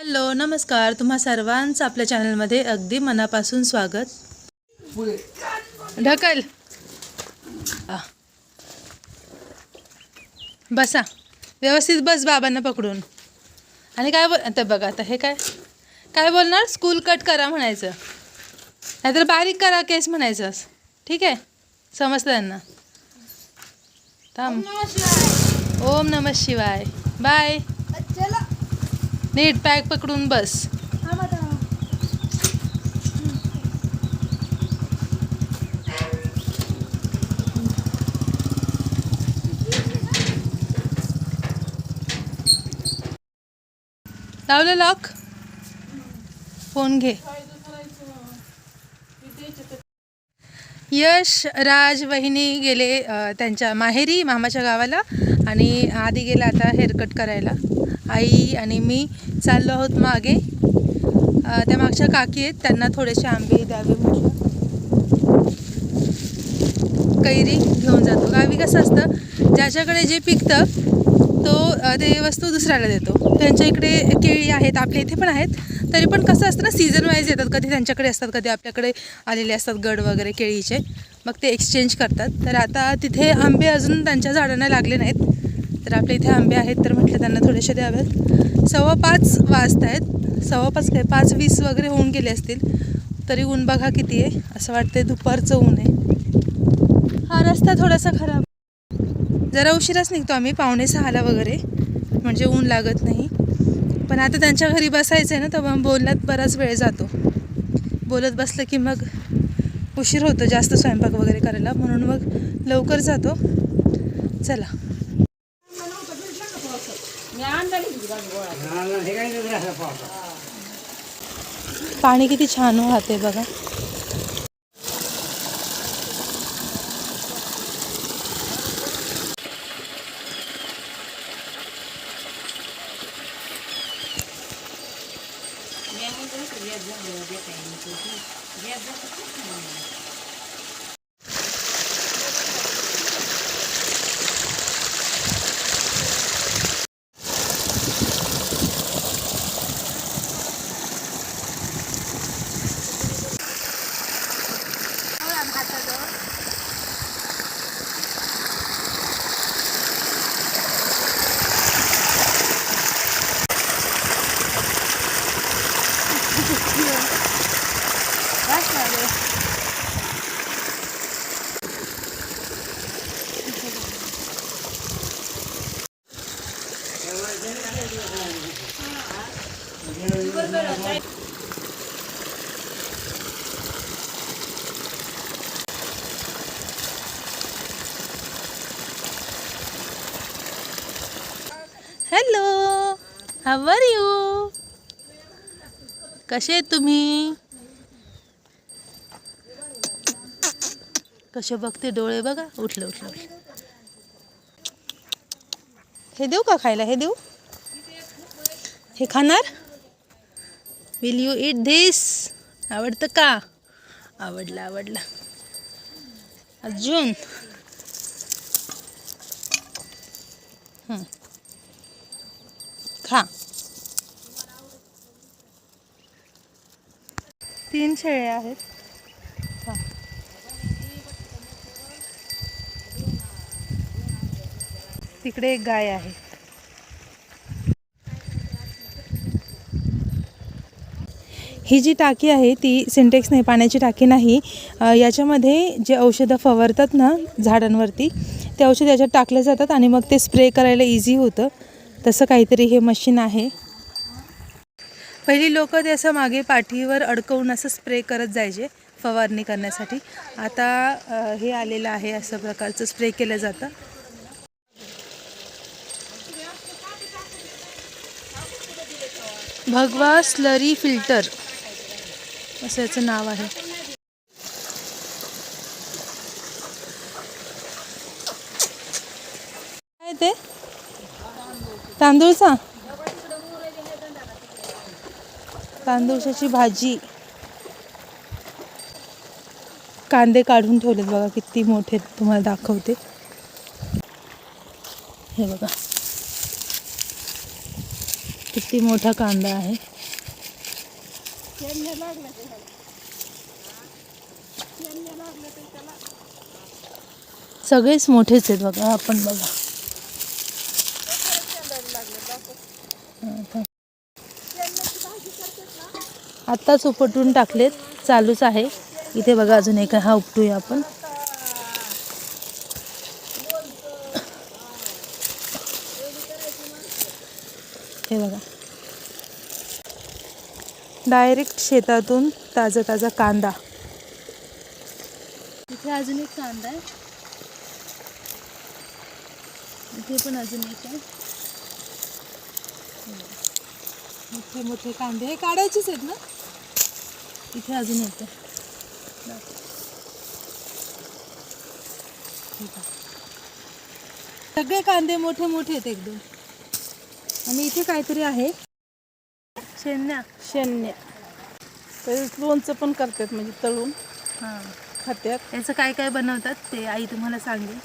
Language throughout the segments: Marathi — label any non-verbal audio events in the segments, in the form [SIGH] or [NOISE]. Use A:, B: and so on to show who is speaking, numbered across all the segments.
A: हॅलो नमस्कार. तुम्हा सर्वांचं आपल्या चॅनलमध्ये अगदी मनापासून स्वागत. ढकल. बसा. व्यवस्थित बस बाबांना पकडून. आणि काय बोल आता बघा आता हे काय? काय बोलणार? स्कूल कट करा म्हणायचं. नाहीतर बारीक करा केस म्हणायचं. ठीक आहे? समजतं त्यांना थांब. ओम नम शिवाय. बाय. नीट पॅक पकडून बस. लावलं लॉक फोन घे. यश राज वहिनी गेले त्यांच्या माहेरी मामाच्या गावाला. आणि आधी गेला आता हेअरकट करायला. आई आणि मी चाललो आहोत मागे. त्या मागच्या काकी आहेत त्यांना थोडेसे आंबे द्यावे म्हटलं. कैरी घेऊन जातो. गावी कसं असतं ज्याच्याकडे जे पिकतं तो ते वस्तू दुसऱ्याला देतो. त्यांच्या इकडे केळी आहेत आपल्या इथे पण आहेत. तरी पण कसं असतं ना सीझन वाईज येतात. कधी त्यांच्याकडे असतात कधी आपल्याकडे आलेले असतात गड वगैरे केळीचे. मग ते एक्सचेंज करतात. तर आता तिथे आंबे अजून त्यांच्या झाडांना लागले नाहीत. तर आपल्या इथे आंबे आहेत तर म्हटलं त्यांना थोडेसे द्याव्यात सव्वा पाच वाजत आहेत सव्वा पाच काय? पाच वीस वगैरे होऊन गेले असतील. तरी ऊन बघा किती आहे. असं वाटतंय दुपारचं ऊन आहे. हा रस्ता थोडासा खराब. जरा उशिराच निघतो आम्ही. पावणे सहाला वगैरे. म्हणजे ऊन लागत नाही. पण आता त्यांच्या घरी बसायचं आहे ना तर मग बोलण्यात बराच वेळ जातो. बोलत बसलं की मग उशीर होतो जास्त स्वयंपाक वगैरे करायला. म्हणून मग लवकर जातो. चला. पाणी किती छान वाहते बघा हॅलो हाव आर यू कसे तुम्ही? कसे बघते डोळे? बघा उठलं उठलं उठलं. हे देऊ का खायला? हे देऊ? हे खाणार? विल यू इट धिस आवडतं का? आवडलं आवडलं. अजून हं. खा तीन शेळ्या आहेत. तिकडे एक गाय आहे. ही जी टाकी आहे ती सिंटेक्स नाही पाण्याची टाकी नाही. याच्यामध्ये जे औषधं फवारतात ना झाडांवरती ते औषध याच्यात टाकले जातात आणि मग ते स्प्रे करायला इझी होतं. तसं काहीतरी हे मशीन आहे. पहिली लोक ते असं मागे पाठीवर अडकवून असं स्प्रे करत जायचे फवारणी करण्यासाठी. आता हे आलेलं आहे असं प्रकारचं स्प्रे केलं जातं. भगवा स्लरी फिल्टर असं याचं नाव आहे. काय ते? तांदूळचा? तांदूळशाची भाजी. कांदे काढून ठेवलेत बघा, किती मोठे तुम्हाला दाखवते. हे बघा. किती मोठा कांदा आहे. सगळेच मोठेच आहेत बघा, आपण बघा. आत्ताच उपटून टाकलेत. चालूच आहे. इथे बघा अजून एक हा उपटूया आपण. हे बघा. डायरेक्ट शेतातून ताजा ताजा कांदा. इथे अजून एक कांदा आहे. इथे पण अजून एक आहे. मोठे मोठे कांदे. हे काढायचेच आहेत ना? इथे अजून पहा. सगळे कांदे मोठे मोठे आहेत एकदम. आणि इथे काहीतरी आहे. शेन्या
B: शून्य तर लोणचं पण करतात म्हणजे तळून.
A: हां.
B: खात्यात.
A: याचं काय काय बनवतात ते आई तुम्हाला सांगेल.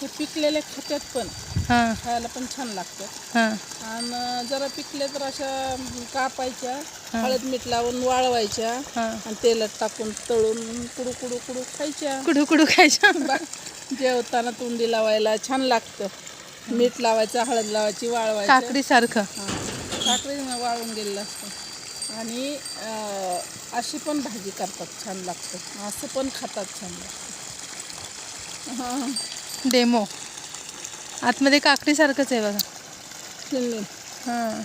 B: हे पिकलेले खात्यात पण.
A: हां.
B: खायला पण छान लागतात
A: हां.
B: आणि जरा पिकले तर अशा कापायच्या हळद मीठ लावून वाळवायच्या
A: हां.
B: आणि तेलात टाकून तळून कुडू कुडू कुडू खायच्या.
A: कुडू कुडू खायच्या. [LAUGHS]
B: बा- जेवताना तोंडी लावायला छान लागतं. मीठ लावायचं हळद लावायची वाळवायची.
A: काकडी सारखं.
B: काकडी वाळून गेलेलं असतं. आणि अं, अशी पण भाजी करतात छान लागतं. असं पण खातात छान लागतं. हां.
A: डेमो. आतमध्ये काकडी सारखंच आहे बघा. हां.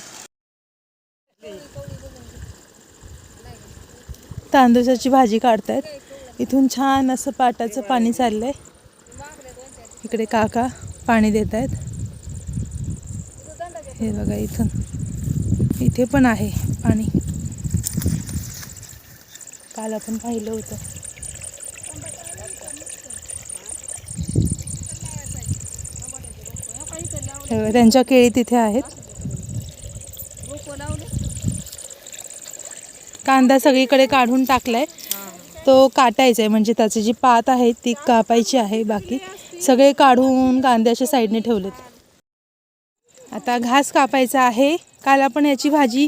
A: तांदूळाची भाजी काढतायत. इथून छान असं पाटाचं पाणी चाललंय. इकडे काका पाणी देत आहेत हे बघा इथून. इथे पण आहे पाणी. काल आपण पाहिलं होतं हे बघा, त्यांच्या केळी तिथे आहेत. कांदा सगळीकडे काढून टाकलाय. तो काटायचा आहे म्हणजे त्याची जी पात आहे ती कापायची आहे बाकी. सगळे काढून कांद्याच्या साईडने ठेवलेत. आता घास कापायचा आहे. काल आपण याची भाजी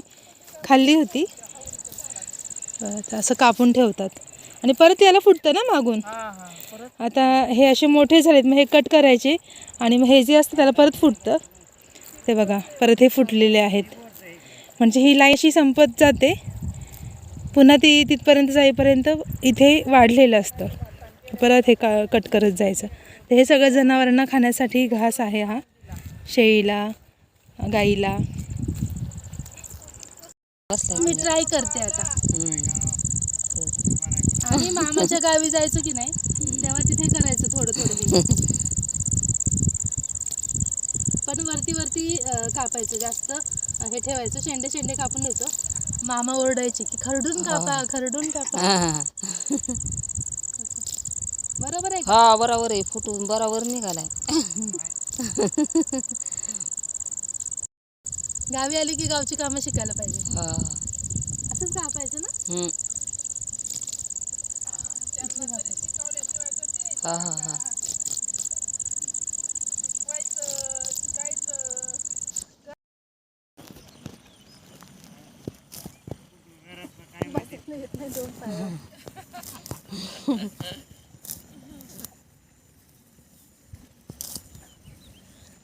A: खाल्ली होती. असं कापून ठेवतात. आणि परत याला फुटतं ना मागून. आता हे असे मोठे झालेत मग हे कट करायचे आणि मग हे जे असतं त्याला परत फुटतं. ते बघा परत हे फुटलेले आहेत. म्हणजे ही लाईन अशी संपत जाते. पुन्हा ती तिथपर्यंत जाईपर्यंत इथे वाढलेलं असतं. परत हे का कट करत जायचं. तर हे सगळं जनावरांना खाण्यासाठी घास आहे हा. शेळीला गाईला. मी ट्राय करते आता. आणि मामाच्या गावी जायचं की नाही तेव्हा तिथे करायचं थोडं थोडं. पण वरती वरती अं, कापायचं जास्त. हे ठेवायचं शेंडे शेंडे कापून घ्यायचं. मामा ओरडायचे की खरडून कापा खरडून कापा.
C: हा.
A: बरोबर आहे का?
C: हा बरोबर आहे. फुटून बरोबर निघालाय.
A: गावी आली की गावची कामं शिकायला पाहिजे.
C: हा.
A: असंच कापायचं ना?
C: हम्म. हा हा हा.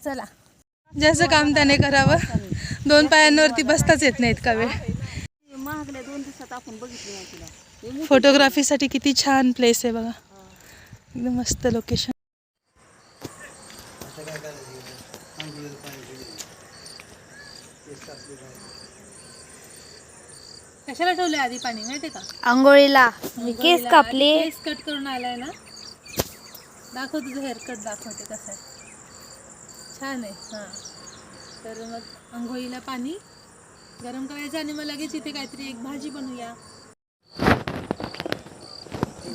A: चला. ज्याचं काम त्याने करावं. दोन पायांवरती बसताच येत नाहीत का वेळ
B: महागल्या दोन दिवसात आपण बघितली नाही तिला.
A: फोटोग्राफीसाठी किती छान प्लेस आहे बघा. एकदम मस्त लोकेशन कशाला ठेवले आधी पाणी माहितीये का?
D: आंघोळीला. मी केस कापले.
A: केस कट करून आलाय ना. दाखव तुझं हेअरकट दाखवते कसं आहे. छान आहे हां. तर मग आंघोळीला पाणी गरम करायचं आणि मग लगेच इथे काहीतरी एक भाजी बनवूया.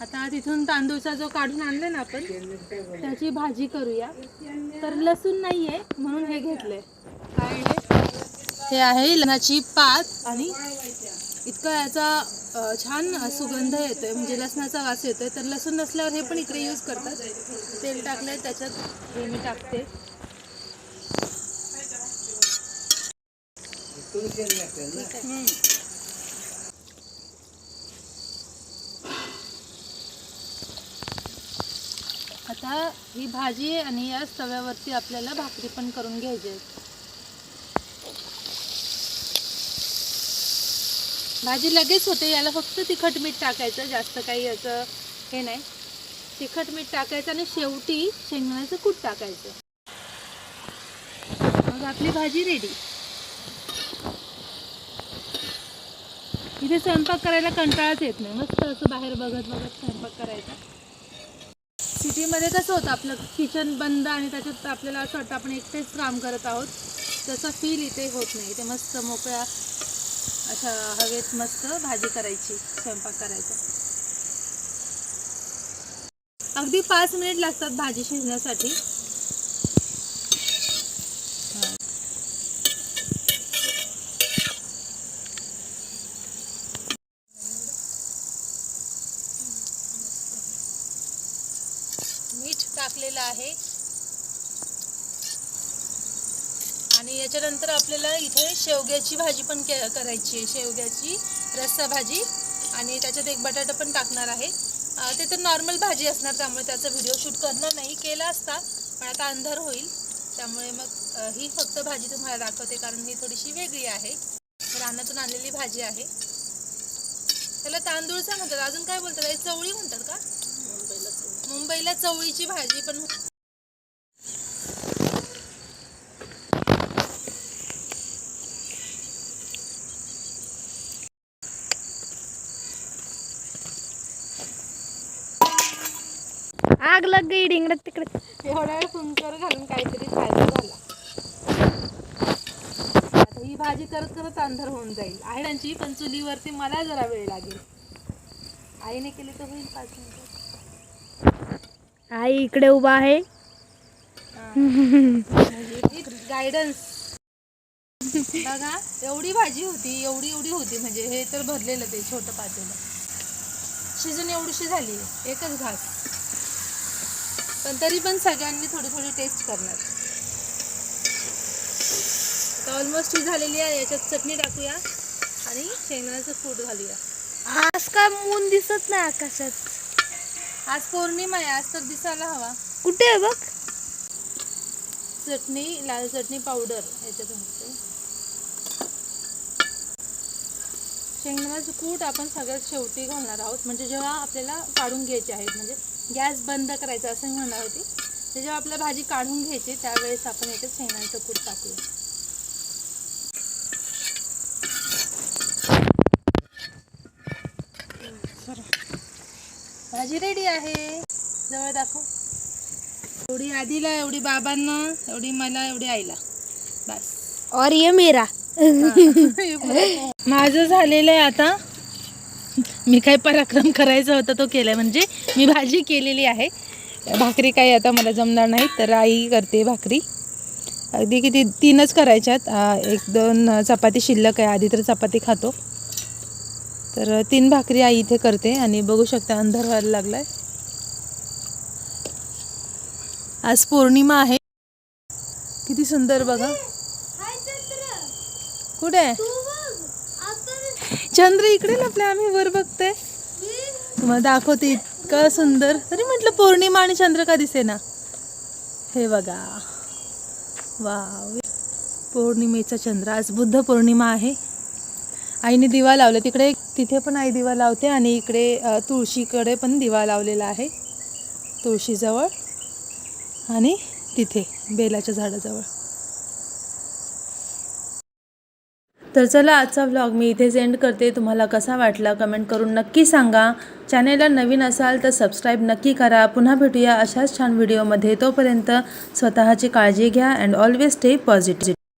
A: आता तिथून तांदूळचा जो काढून आणला ना आपण त्याची भाजी करूया. तर लसूण नाहीये म्हणून हे घेतलंय. काय आहे? हे आहे लसणाची पात आणि इतका याचा छान सुगंध येतोय म्हणजे लसणाचा वास येतोय. तर लसूण नसल्यावर हे पण इकडे यूज करतात. तेल टाकलंय त्याच्यात हे मी टाकते. हम्म. आता ही भाजी आणि या तव्यावरती आपल्याला भाकरी पण करून घ्यायची आहे. भाजी लगेच होते याला फक्त तिखट मीठ टाकायचं जास्त काही याचं हे नाही. तिखट मीठ टाकायचं आणि शेवटी शेंगदाण्याचं कूट टाकायचं. मग आपली भाजी रेडी इथे स्वयंपाक करायला कंटाळाच येत नाही. मस्त असं बाहेर बघत बघत स्वयंपाक करायचा. सिटीमध्ये कसं होतं आपलं किचन बंद आणि त्याच्यात आपल्याला असं वाटतं आपण एकटेच काम करत आहोत. तसं फील इथे होत नाही. इथे मस्त मोकळ्या अशा हवेत मस्त भाजी करायची स्वयंपाक करायचा. अगदी पाच मिनिट लागतात भाजी शिजण्यासाठी मीठ टाकलेलं आहे आणि याच्यानंतर आपल्याला इथे शेवग्याची भाजी पण के करायची आहे. शेवग्याची रस्सा भाजी आणि त्याच्यात एक बटाटा पण टाकणार आहे. ते तर नॉर्मल भाजी असणार त्यामुळे त्याचा व्हिडिओ शूट करणार नाही. केला असता पण आता अंधार होईल. त्यामुळे मग ही फक्त भाजी तुम्हाला दाखवते कारण ही थोडीशी वेगळी आहे. रानातून आणलेली भाजी आहे. त्याला तांदूळचा म्हणतात अजून काय बोलतात? चवळी म्हणतात का? मुंबईला चवळीची भाजी पण
D: आग लग गई डिंगडत तिकडे.
A: एवढा वेळ घालून काहीतरी फायदा झाला. आता ही भाजी करत करत अंधार होऊन जाईल. त्यांची पण चुलीवरती मला जरा वेळ लागेल. आईने केली तर होईल पाच मिनिटं.
D: आई इकडे उभा आहे.
A: गायडन्स बघा एवढी भाजी होती एवढी एवढी होती. म्हणजे हे तर भरलेलं ते छोटं पातेलं. शिजून एवढीशी झाली एकच घास. पण तरी पण सगळ्यांनी थोडी थोडी टेस्ट करणार. आता ऑलमोस्ट ही झालेली आहे याच्यात चटणी टाकूया आणि शेंगदाण्याचं कूट घालूया.
D: आज काय मून दिसत नाही आकाशात.
A: आज पौर्णिमा आहे आज तर दिसायला हवा.
D: कुठे आहे बघ?
A: चटणी लाल चटणी पावडर याच्यात घालते. शेंगदाण्याचं कूट आपण सगळ्यात शेवटी घालणार आहोत. म्हणजे जेव्हा आपल्याला काढून घ्यायचे आहेत म्हणजे गॅस बंद करायचा असं म्हणणार होती. ते जेव्हा आपल्याला भाजी काढून घ्यायची त्यावेळेस आपण याच्यात शेंगदाण्याचं कूट टाकूया. भाजी रेडी आहे. जवळ दाखव. एवढी आधीला एवढी बाबांना एवढी मला एवढी आईला. बस.
D: और ये मेरा. [LAUGHS]
A: माझं झालेलं आहे आता. मी काय पराक्रम करायचा होता तो केलाय म्हणजे मी भाजी केलेली आहे. भाकरी काही आता मला जमणार नाही तर आई करते भाकरी. अगदी किती तीनच करायच्यात. एक दोन चपाती शिल्लक आहे. आधी तर चपाती खातो. तर तीन भाकरी आई इथे करते आणि बघू शकता अंधार व्हायला लागलाय. आज पौर्णिमा आहे. किती सुंदर बघा. कुठे? आहे चंद्र इकडे लपले आम्ही वर बघतोय. तुम्हाला दाखवते. इतकं सुंदर. तरी म्हटलं पौर्णिमा आणि चंद्र का दिसे ना हे बघा. वाव. पौर्णिमेचा चंद्र. आज बुद्ध पौर्णिमा आहे. आईने दिवा लावला. तिकडे तिथे पण आई दिवा लावते आणि इकडे तुळशीकडे पण दिवा लावलेला आहे. तुळशीजवळ आणि तिथे बेलाच्या झाडाजवळ. तर चला आजचा व्लॉग मी इथेच एंड करते. तुम्हाला कसा वाटला कमेंट करून नक्की सांगा. चॅनेलला नवीन असाल तर सबस्क्राईब नक्की करा. पुन्हा भेटूया अशाच छान व्हिडिओमध्ये तोपर्यंत स्वतःची काळजी घ्या अँड ऑलवेज स्टे पॉझिटिव्ह